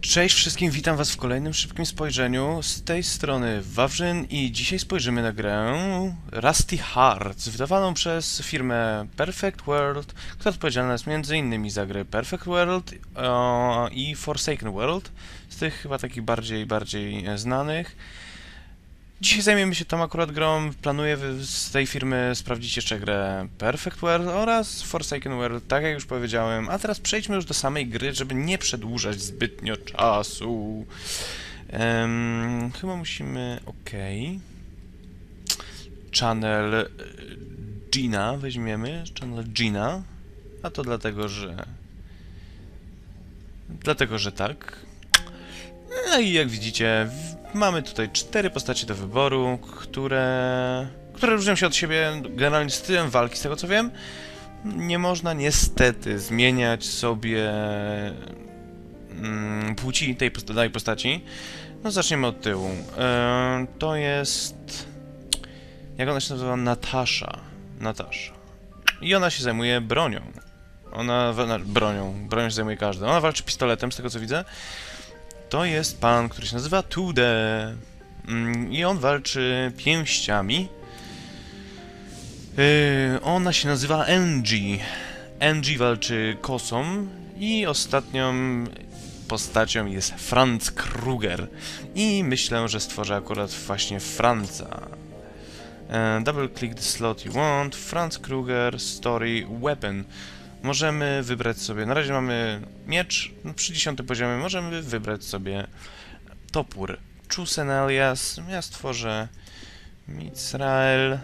Cześć wszystkim, witam was w kolejnym szybkim spojrzeniu. Z tej strony Wawrzyn i dzisiaj spojrzymy na grę Rusty Hearts, wydawaną przez firmę Perfect World, która odpowiedzialna jest m.in. za gry Perfect World e, i Forsaken World, z tych chyba takich bardziej, bardziej e, znanych. Dzisiaj zajmiemy się tą akurat grą. Planuję z tej firmy sprawdzić jeszcze grę Perfect World oraz Forsaken World, tak jak już powiedziałem. A teraz przejdźmy już do samej gry, żeby nie przedłużać zbytnio czasu. Em, chyba musimy. OK. Channel e, Gina weźmiemy. Channel Gina. A to dlatego, że. Dlatego, że tak. No i jak widzicie, mamy tutaj cztery postacie do wyboru, które, które różnią się od siebie generalnie stylem walki, z tego co wiem. Nie można niestety zmieniać sobie mm, płci tej danej postaci. No zaczniemy od tyłu. E, to jest... Jak ona się nazywa? Natasza. Natasza. I ona się zajmuje bronią. Ona... bronią. Bronią się zajmuje każdy. Ona walczy pistoletem, z tego co widzę. To jest pan, który się nazywa Tude. Mm, I on walczy pięściami. Yy, ona się nazywa Angie. Angie walczy kosą. I ostatnią postacią jest Franz Kruger. I myślę, że stworzę akurat właśnie Franza. E, double click the slot you want. Franz Kruger, story, weapon. Możemy wybrać sobie, na razie mamy miecz, no przy 10 poziomie możemy wybrać sobie topór. Choose an alias, ja stworzę Mizrael.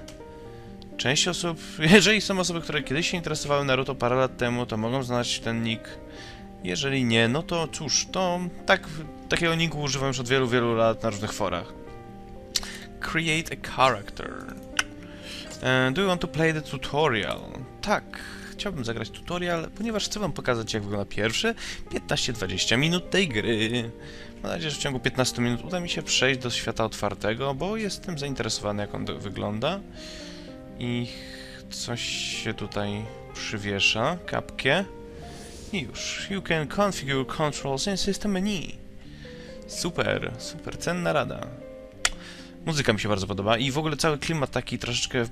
Część osób, jeżeli są osoby, które kiedyś się interesowały Naruto parę lat temu, to mogą znać ten nick. Jeżeli nie, no to cóż, to tak, takiego nicku używam już od wielu, wielu lat na różnych forach. Create a character. E, do you want to play the tutorial? Tak, chciałbym zagrać tutorial, ponieważ chcę wam pokazać jak wygląda pierwsze 15-20 minut tej gry. Mam nadzieję, że w ciągu 15 minut uda mi się przejść do świata otwartego, bo jestem zainteresowany jak on wygląda. I coś się tutaj przywiesza, kapkie. I już. You can configure controls in system menu. Super, super, cenna rada. Muzyka mi się bardzo podoba i w ogóle cały klimat taki troszeczkę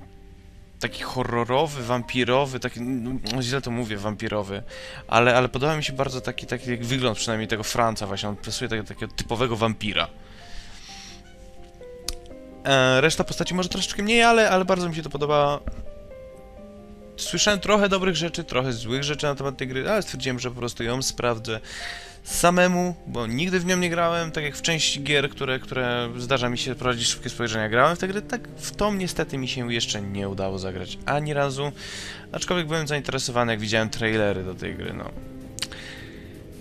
taki horrorowy, wampirowy, taki, no, źle to mówię, wampirowy, ale, ale podoba mi się bardzo taki, taki jak wygląd przynajmniej tego Franca właśnie, on pasuje takiego, takiego typowego wampira. E, reszta postaci może troszeczkę mniej, ale, ale bardzo mi się to podoba. Słyszałem trochę dobrych rzeczy, trochę złych rzeczy na temat tej gry, ale stwierdziłem, że po prostu ją sprawdzę samemu, bo nigdy w nią nie grałem, tak jak w części gier, które, które zdarza mi się prowadzić szybkie spojrzenia, grałem w tę grę, tak w tą niestety mi się jeszcze nie udało zagrać ani razu, aczkolwiek byłem zainteresowany, jak widziałem trailery do tej gry, no.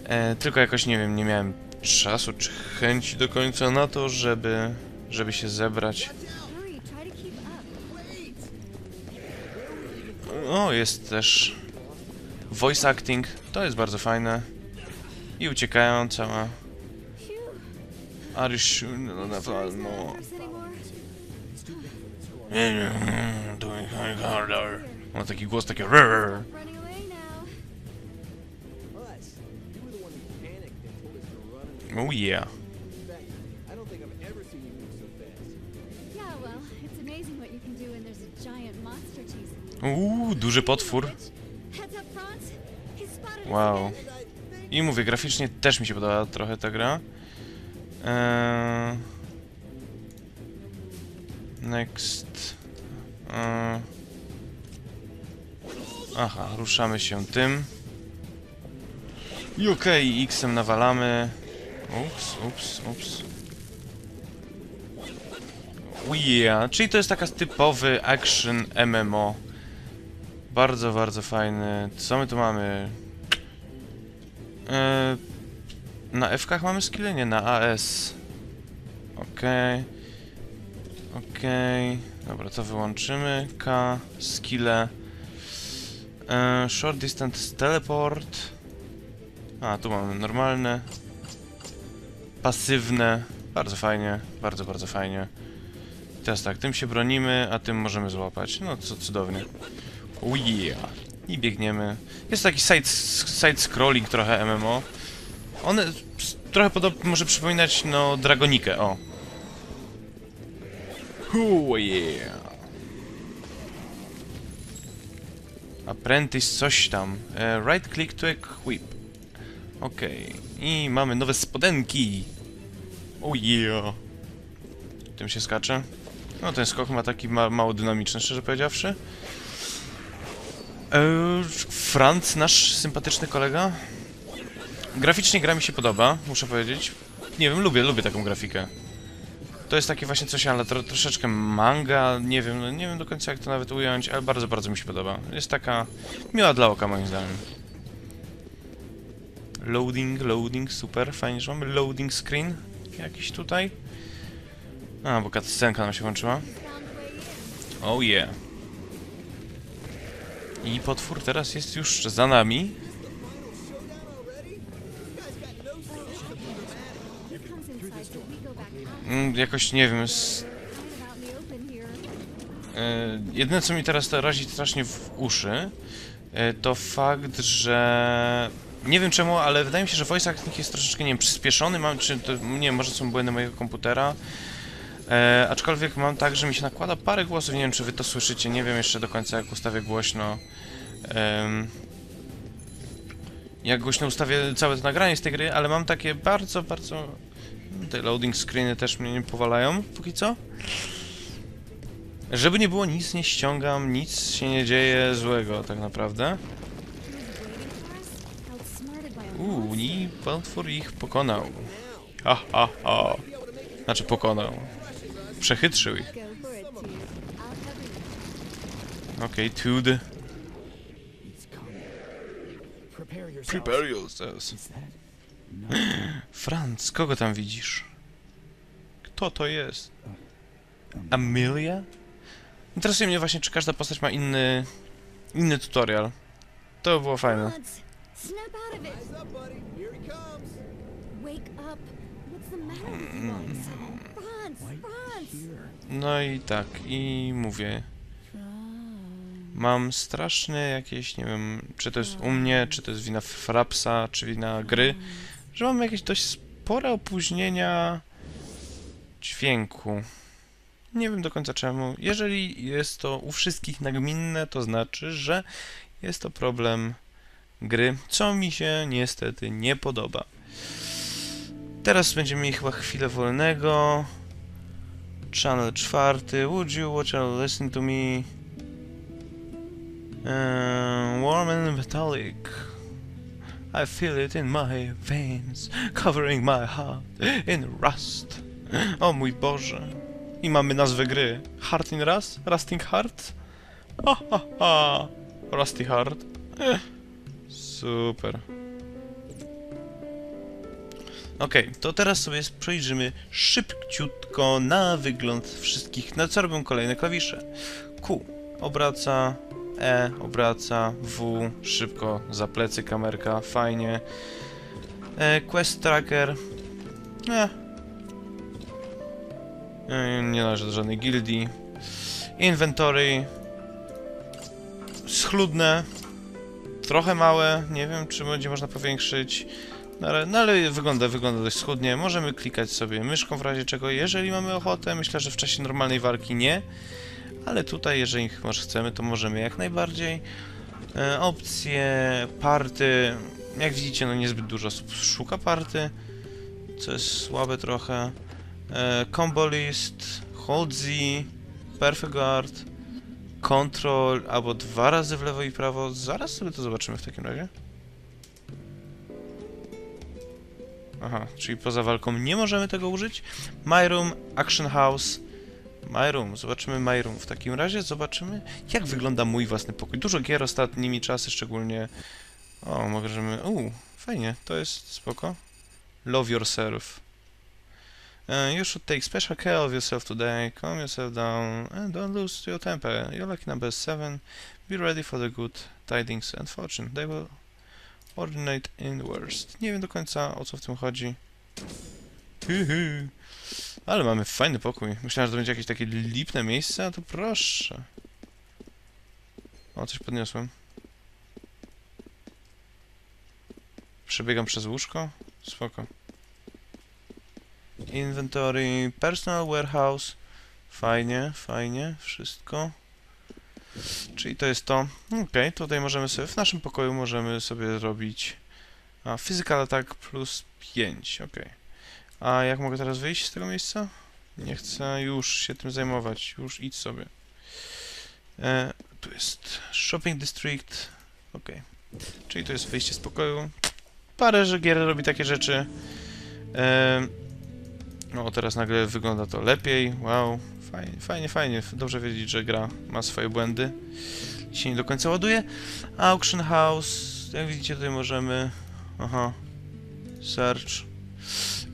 E, tylko jakoś, nie wiem, nie miałem czasu czy chęci do końca na to, żeby, żeby się zebrać. O, jest też voice acting, to jest bardzo fajne. I uciekają cała... Sure? No, Sure no, not no. Doing harder. Ma taki głos taki. Oh yeah. Uuu, duży potwór. Wow. I mówię, graficznie też mi się podoba trochę ta gra. Eee... Next. Eee... Aha, ruszamy się tym. I okej, X-em nawalamy. Ups, ups, ups. Yeah, czyli to jest taka typowy action MMO. Bardzo, bardzo fajny. Co my tu mamy? Eee, na F-kach mamy skille? Nie, na AS. Okej. Okej. Dobra, to wyłączymy. K, skille. Eee, short distance teleport. A, tu mamy normalne. Pasywne. Bardzo fajnie. Bardzo, bardzo fajnie. Teraz tak, tym się bronimy, a tym możemy złapać. No, co cudownie. Oh yeah. I biegniemy. Jest taki side, side scrolling trochę MMO. One s- trochę może przypominać, no, Dragonikę, o. Oh yeah. Apprentice coś tam. E, right click to equip. Okej. I mamy nowe spodenki. Oh yeah. Tym się skacze. No ten skok ma taki ma mało dynamiczny, szczerze powiedziawszy. Eee, Franz, nasz sympatyczny kolega. Graficznie gra mi się podoba, muszę powiedzieć. Nie wiem, lubię, lubię taką grafikę. To jest takie właśnie coś, ale tro, troszeczkę manga, nie wiem, no nie wiem do końca jak to nawet ująć, ale bardzo, bardzo mi się podoba. Jest taka miła dla oka moim zdaniem. Loading, loading, super, fajnie, że mamy loading screen jakiś tutaj. A, bo cutscenka nam się włączyła. Oh yeah. I potwór teraz jest już za nami. Mm, jakoś nie wiem, here. e, jedyne co mi teraz razi strasznie w uszy, e, to fakt, że nie wiem czemu, ale wydaje mi się, że voice acting jest troszeczkę, nie wiem, przyspieszony, mam, czy to, nie może są błędy mojego komputera. E, aczkolwiek mam tak, że mi się nakłada parę głosów, nie wiem czy wy to słyszycie, nie wiem jeszcze do końca jak ustawię głośno. Jak głośno ustawię całe to nagranie z tej gry, ale mam takie bardzo, bardzo... Te loading screeny też mnie nie powalają, póki co. Żeby nie było, nic nie ściągam, nic się nie dzieje złego tak naprawdę. Uuu, i potwór ich pokonał. Ha, ha, ha. Znaczy pokonał. Przechytrzył ich. Okej, okay, Tude. Prepare yourselves. Franz, kogo tam widzisz? Kto to jest? Amelia? Interesuje mnie właśnie, czy każda postać ma inny... inny tutorial. To by było fajne. Franz, No i tak, i mówię. Mam straszne jakieś, nie wiem, czy to jest u mnie, czy to jest wina Frapsa, czy wina gry, że mam jakieś dość spore opóźnienia dźwięku. Nie wiem do końca czemu. Jeżeli jest to u wszystkich nagminne, to znaczy, że jest to problem gry, co mi się niestety nie podoba. Teraz będziemy mieli chyba chwilę wolnego. Channel czwarty. Would you watch and listen to me? Uh, warm and metallic. I feel it in my veins, covering my heart in rust. O mój Boże. I mamy nazwę gry. Heart in Rust? Rusting Heart? Ha ha ha. Rusty Heart. Super. Okej, to teraz sobie przejrzymy szybciutko na wygląd wszystkich, na co robią kolejne klawisze. Q obraca, E obraca, W szybko za plecy kamerka, fajnie. E, quest tracker. E. E, nie należy do żadnej gildii. Inventory. Schludne. Trochę małe, nie wiem czy będzie można powiększyć. No ale, no ale wygląda, wygląda dość schudnie. Możemy klikać sobie myszką w razie czego, jeżeli mamy ochotę. Myślę, że w czasie normalnej walki nie. Ale tutaj, jeżeli może chcemy, to możemy jak najbardziej. E, opcje, party. Jak widzicie, no niezbyt dużo osób szuka party, co jest słabe trochę. E, combo list, hold Z, perfect guard, control, albo dwa razy w lewo i prawo. Zaraz sobie to zobaczymy w takim razie. Aha, czyli poza walką nie możemy tego użyć. My Room, Action House, My Room. Zobaczymy My Room. W takim razie zobaczymy, jak wygląda mój własny pokój. Dużo gier ostatnimi czasy, szczególnie... O, możemy... Uuu, fajnie, to jest spoko. Love yourself. E, you should take special care of yourself today. Calm yourself down and don't lose your temper. You're lucky number seven. Be ready for the good tidings and fortune. They will ordinate in worst. Nie wiem do końca o co w tym chodzi. Ale mamy fajny pokój. Myślałem, że to będzie jakieś takie lipne miejsce, a to proszę. O, coś podniosłem. Przebiegam przez łóżko? Spoko. Inventory, personal warehouse. Fajnie, fajnie, wszystko. Czyli to jest to. Okej, tutaj możemy sobie, w naszym pokoju możemy sobie zrobić a, physical attack plus 5, okej. A jak mogę teraz wyjść z tego miejsca? Nie chcę już się tym zajmować, już idź sobie. E, tu jest shopping district, okej. Czyli to jest wyjście z pokoju. Parę gier robi takie rzeczy. E, no teraz nagle wygląda to lepiej, wow. Fajnie, fajnie, fajnie. Dobrze wiedzieć, że gra ma swoje błędy się nie do końca ładuje. Auction House, jak widzicie tutaj możemy... Aha. Search.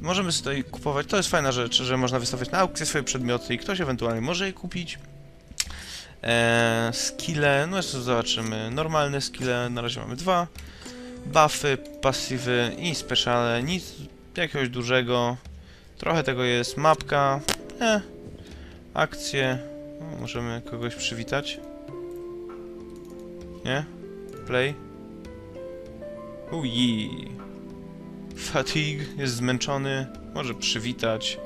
Możemy tutaj kupować, to jest fajna rzecz, że można wystawiać na aukcję swoje przedmioty i ktoś ewentualnie może je kupić. Eee, skille, no jeszcze zobaczymy. Normalne skille, na razie mamy dwa. Buffy, pasywy i speciale, nic jakiegoś dużego. Trochę tego jest, mapka, e, akcje. O, możemy kogoś przywitać. Nie? Play. Uji. Fatigue jest zmęczony. Może przywitać.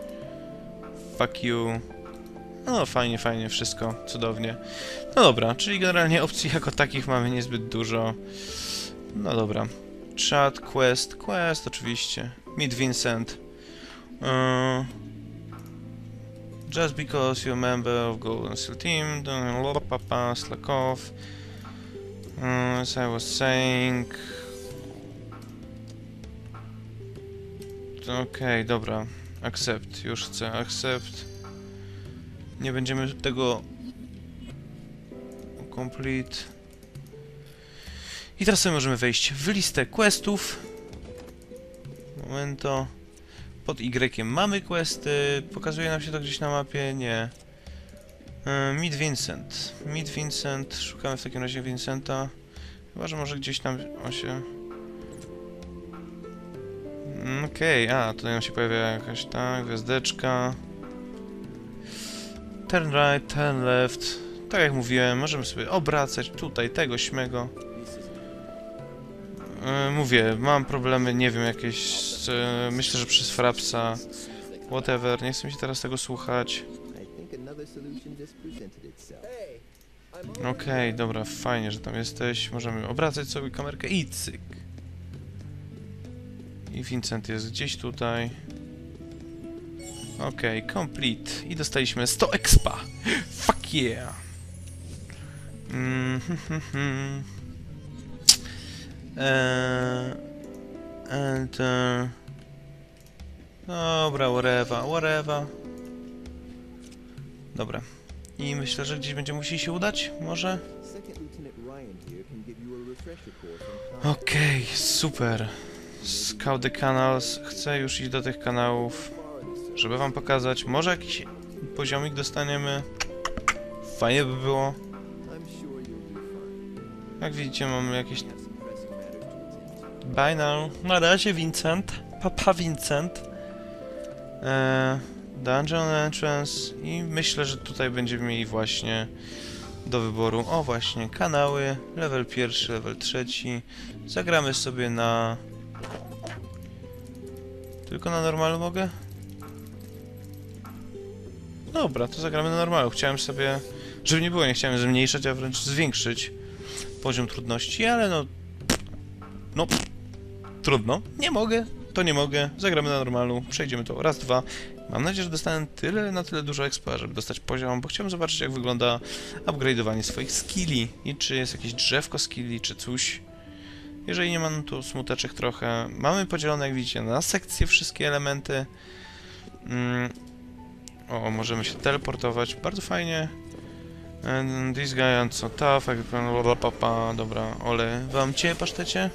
Fuck you. No, fajnie, fajnie, wszystko cudownie. No dobra, czyli generalnie opcji jako takich mamy niezbyt dużo. No dobra. Chat, quest, quest oczywiście. Meet Vincent. Uh, just because you're a member of Golden Steel Team, don't papa, slack off. Uh, as I was saying... Okej, dobra. Accept, już chcę, accept. Nie będziemy tego... Complete. I teraz sobie możemy wejść w listę questów. Momento. Pod Y mamy questy. Pokazuje nam się to gdzieś na mapie? Nie. E, Meet Vincent. Meet Vincent. Szukamy w takim razie Vincenta. Chyba, że może gdzieś tam on się... Mm, Okej, a tutaj nam się pojawia jakaś ta gwiazdeczka. Turn right, turn left. Tak jak mówiłem, możemy sobie obracać tutaj tego śmego. E, Mówię, mam problemy, nie wiem, jakieś. e, myślę, że przez Frapsa. Whatever, nie chcę mi się teraz tego słuchać. Okej, dobra, fajnie, że tam jesteś. Możemy obracać sobie kamerkę i cyk. I Vincent jest gdzieś tutaj. Okej, complete. I dostaliśmy 100 expa. Fuck yeah. Mm, hmm, hmm, hmm. Eee, enter. Dobra, whatever, whatever. Dobra. I myślę, że gdzieś będziemy musieli się udać, może? Okej, super. Scout the Canals. Chcę już iść do tych kanałów, żeby wam pokazać. Może jakiś poziomik dostaniemy. Fajnie by było. Jak widzicie, mamy jakieś... Bye now. Na razie, Vincent. Papa, Vincent. Eee, dungeon Entrance. I myślę, że tutaj będziemy mieli właśnie do wyboru. O, właśnie, kanały. Level pierwszy, level trzeci. Zagramy sobie na... Tylko na normalu mogę? Dobra, to zagramy na normalu. Chciałem sobie... Żeby nie było, nie chciałem zmniejszać, a wręcz zwiększyć poziom trudności, ale no... No... Trudno. Nie mogę. To nie mogę. Zagramy na normalu. Przejdziemy to raz, dwa. Mam nadzieję, że dostanę tyle, na tyle dużo expa, żeby dostać poziom, bo chciałem zobaczyć, jak wygląda upgrade'owanie swoich skilli i czy jest jakieś drzewko skilli, czy coś. Jeżeli nie ma, no to smuteczek trochę. Mamy podzielone, jak widzicie, na sekcje wszystkie elementy. Mm. O, możemy się teleportować. Bardzo fajnie. And this guy and so tough, jak. Dobra, ole, wam cię, pasztecie?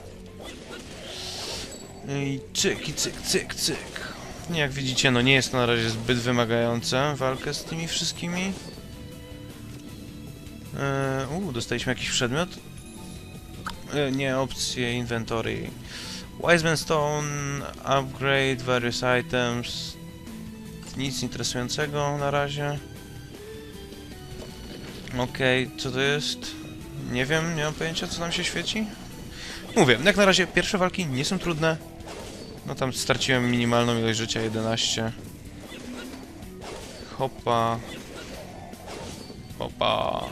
I cyk, i cyk, cyk, cyk. Jak widzicie, no nie jest to na razie zbyt wymagające walkę z tymi wszystkimi. Eee, dostaliśmy jakiś przedmiot? E, nie, opcje inventory. Wiseman Stone, upgrade, various items. Nic interesującego na razie. Okej, co to jest? Nie wiem, nie mam pojęcia co nam się świeci. Mówię, jak na razie pierwsze walki nie są trudne. No tam straciłem minimalną ilość życia, 11. Hopa. Hopa.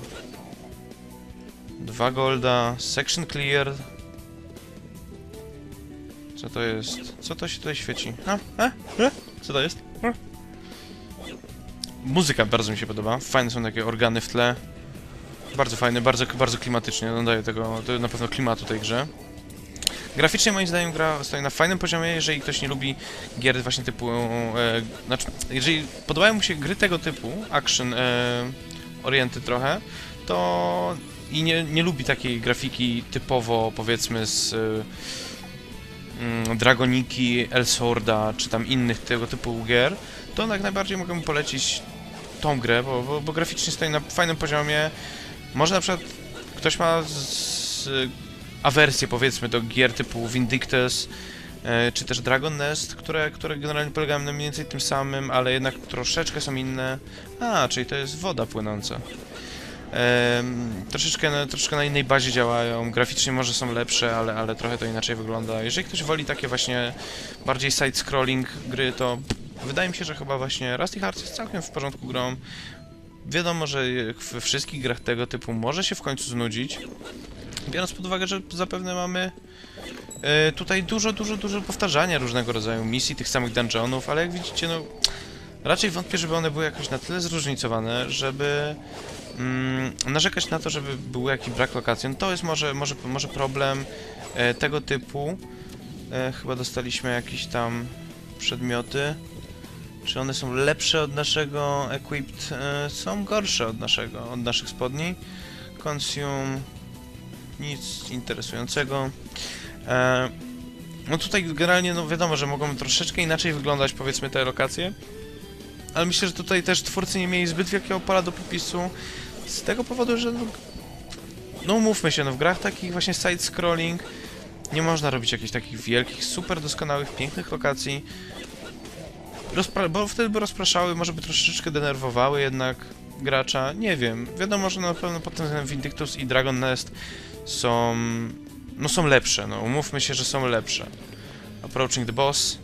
Dwa golda. Section clear. Co to jest? Co to się tutaj świeci? A? A? A? Co to jest? A? Muzyka bardzo mi się podoba. Fajne są takie organy w tle. Bardzo fajne, bardzo, bardzo klimatycznie. Nadaje tego, to na pewno klimatu tej grze. Graficznie moim zdaniem gra stoi na fajnym poziomie, jeżeli ktoś nie lubi gier właśnie typu... E, znaczy, jeżeli podobają mu się gry tego typu, action e, orienty trochę, to i nie, nie lubi takiej grafiki typowo powiedzmy z e, mm, Dragoniki, Elsworda, czy tam innych tego typu gier, to jak najbardziej mogę mu polecić tą grę, bo, bo, bo graficznie stoi na fajnym poziomie. Może na przykład ktoś ma z awersję powiedzmy do gier typu Vindictus, e, czy też Dragon Nest, które, które generalnie polegają na mniej więcej tym samym, ale jednak troszeczkę są inne. A, czyli to jest woda płynąca. Troszeczkę, na, troszeczkę na innej bazie działają, graficznie może są lepsze, ale, ale trochę to inaczej wygląda. Jeżeli ktoś woli takie właśnie bardziej side-scrolling gry, to wydaje mi się, że chyba właśnie Rusty Hearts jest całkiem w porządku grą. Wiadomo, że we wszystkich grach tego typu może się w końcu znudzić, biorąc pod uwagę, że zapewne mamy e, tutaj dużo, dużo, dużo powtarzania różnego rodzaju misji, tych samych dungeonów, ale jak widzicie, no raczej wątpię, żeby one były jakoś na tyle zróżnicowane, żeby mm, narzekać na to, żeby był jakiś brak lokacji. No to jest może, może, może problem e, tego typu. E, chyba dostaliśmy jakieś tam przedmioty. Czy one są lepsze od naszego equipped? E, są gorsze od naszego, od naszych spodni. Consume. Nic interesującego. E, no tutaj generalnie, no wiadomo, że mogą troszeczkę inaczej wyglądać powiedzmy te lokacje. Ale myślę, że tutaj też twórcy nie mieli zbyt wielkiego pola do popisu. Z tego powodu, że no, no umówmy się, no w grach takich właśnie side-scrolling nie można robić jakichś takich wielkich, super doskonałych, pięknych lokacji. Rozpra bo wtedy by rozpraszały, może by troszeczkę denerwowały jednak gracza, nie wiem. Wiadomo, że na pewno pod tym względem Vindictus i Dragon Nest są... no są lepsze, no umówmy się, że są lepsze. Approaching the boss.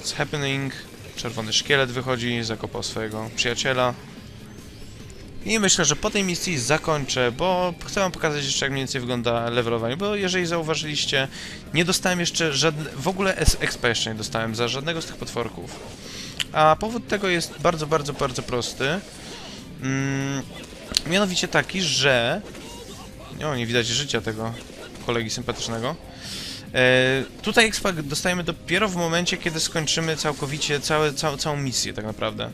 What's happening? Czerwony szkielet wychodzi, zakopał swojego przyjaciela. I myślę, że po tej misji zakończę, bo chcę wam pokazać jeszcze jak mniej więcej wygląda levelowanie, bo jeżeli zauważyliście, nie dostałem jeszcze żadne, w ogóle expa jeszcze nie dostałem za żadnego z tych potworków. A powód tego jest bardzo, bardzo, bardzo prosty. Mm, mianowicie taki, że... O, nie widać życia tego kolegi sympatycznego. E, tutaj expa dostajemy dopiero w momencie, kiedy skończymy całkowicie całe, całą, całą misję tak naprawdę.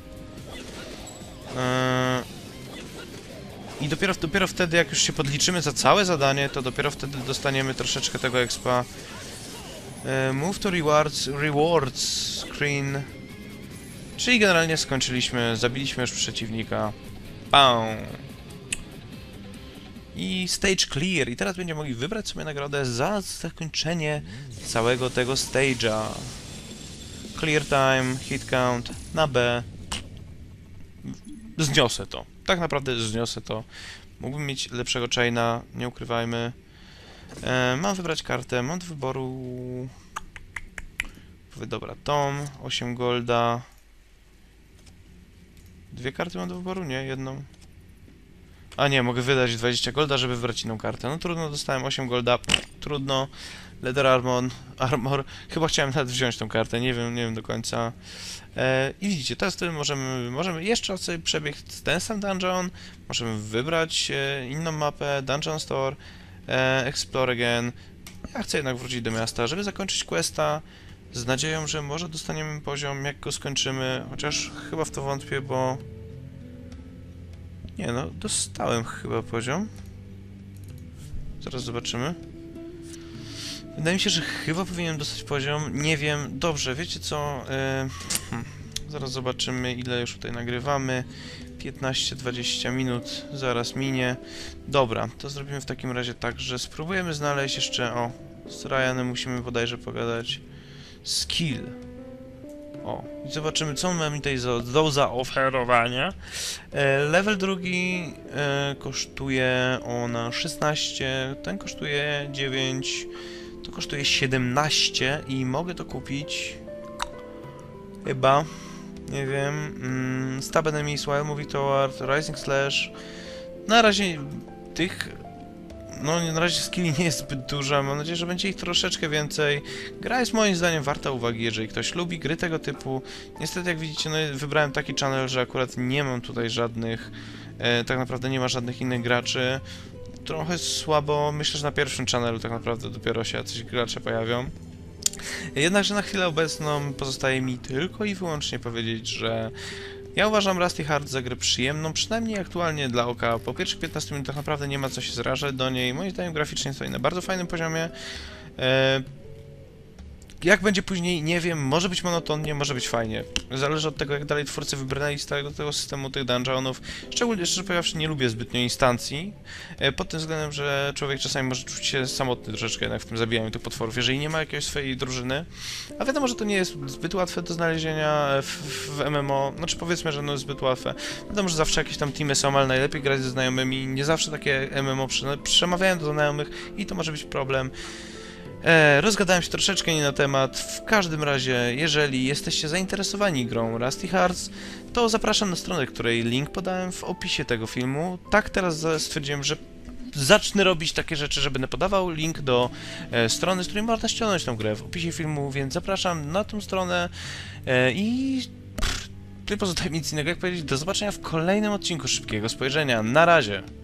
E, I dopiero, dopiero wtedy, jak już się podliczymy za całe zadanie, to dopiero wtedy dostaniemy troszeczkę tego expa. E, move to rewards, rewards screen. Czyli generalnie skończyliśmy, zabiliśmy już przeciwnika. Pau. I stage clear. I teraz będziemy mogli wybrać sobie nagrodę za zakończenie całego tego stage'a. Clear time, hit count na B. Zniosę to. Tak naprawdę zniosę to. Mógłbym mieć lepszego chaina, nie ukrywajmy. E, mam wybrać kartę, mam do wyboru... Dobra, Tom, 8 golda. Dwie karty mam do wyboru? Nie, jedną. A nie, mogę wydać 20 golda, żeby wybrać inną kartę. No trudno, dostałem 8 golda. Trudno. Leather Armor, Armor. Chyba chciałem nawet wziąć tą kartę, nie wiem, nie wiem do końca. E, I widzicie, teraz wtedy możemy, możemy jeszcze sobie przebiec ten sam dungeon, możemy wybrać e, inną mapę, Dungeon Store, e, Explore Again. Ja chcę jednak wrócić do miasta, żeby zakończyć questa z nadzieją, że może dostaniemy poziom, jak go skończymy, chociaż chyba w to wątpię, bo... Nie no, dostałem chyba poziom. Zaraz zobaczymy. Wydaje mi się, że chyba powinienem dostać poziom. Nie wiem. Dobrze, wiecie co? Yy, zaraz zobaczymy, ile już tutaj nagrywamy. 15-20 minut zaraz minie. Dobra, to zrobimy w takim razie tak, że spróbujemy znaleźć jeszcze. O, z Ryanem musimy bodajże pogadać. Skill. O, i zobaczymy, co mamy tutaj za, do zaoferowania. E, level drugi e, kosztuje ona 16, ten kosztuje 9, to kosztuje 17 i mogę to kupić chyba, nie wiem, mm, Stab Enemies, Wild Movie Toward, Rising Slash. Na razie tych no na razie skilli nie jest zbyt duża, mam nadzieję, że będzie ich troszeczkę więcej. Gra jest moim zdaniem warta uwagi, jeżeli ktoś lubi gry tego typu. Niestety jak widzicie, no wybrałem taki channel, że akurat nie mam tutaj żadnych, e, tak naprawdę nie ma żadnych innych graczy. Trochę słabo, myślę, że na pierwszym channelu tak naprawdę dopiero się jacyś gracze pojawią. Jednakże na chwilę obecną pozostaje mi tylko i wyłącznie powiedzieć, że ja uważam Rusty Heart za grę przyjemną, przynajmniej aktualnie dla oka. Po pierwszych 15 minutach naprawdę nie ma co się zrażać do niej. Moim zdaniem graficznie stoi na bardzo fajnym poziomie. Jak będzie później, nie wiem, może być monotonnie, może być fajnie. Zależy od tego, jak dalej twórcy wybrnęli z tego, systemu tych dungeonów. Szczególnie, szczerze powiedziawszy, nie lubię zbytnio instancji, e, pod tym względem, że człowiek czasami może czuć się samotny troszeczkę jednak w tym zabijaniu tych potworów, jeżeli nie ma jakiejś swojej drużyny. A wiadomo, że to nie jest zbyt łatwe do znalezienia w, w MMO, znaczy powiedzmy, że no jest zbyt łatwe. Wiadomo, że zawsze jakieś tam teamy są, ale najlepiej grać ze znajomymi, nie zawsze takie MMO prze- przemawiają do znajomych i to może być problem. E, rozgadałem się troszeczkę nie na temat. W każdym razie, jeżeli jesteście zainteresowani grą Rusty Hearts, to zapraszam na stronę, której link podałem w opisie tego filmu. Tak teraz stwierdziłem, że zacznę robić takie rzeczy, że będę podawał link do e, strony, z której można ściągnąć tą grę w opisie filmu, więc zapraszam na tą stronę e, i pff, nie pozostaje mi nic innego jak powiedzieć do zobaczenia w kolejnym odcinku Szybkiego Spojrzenia. Na razie!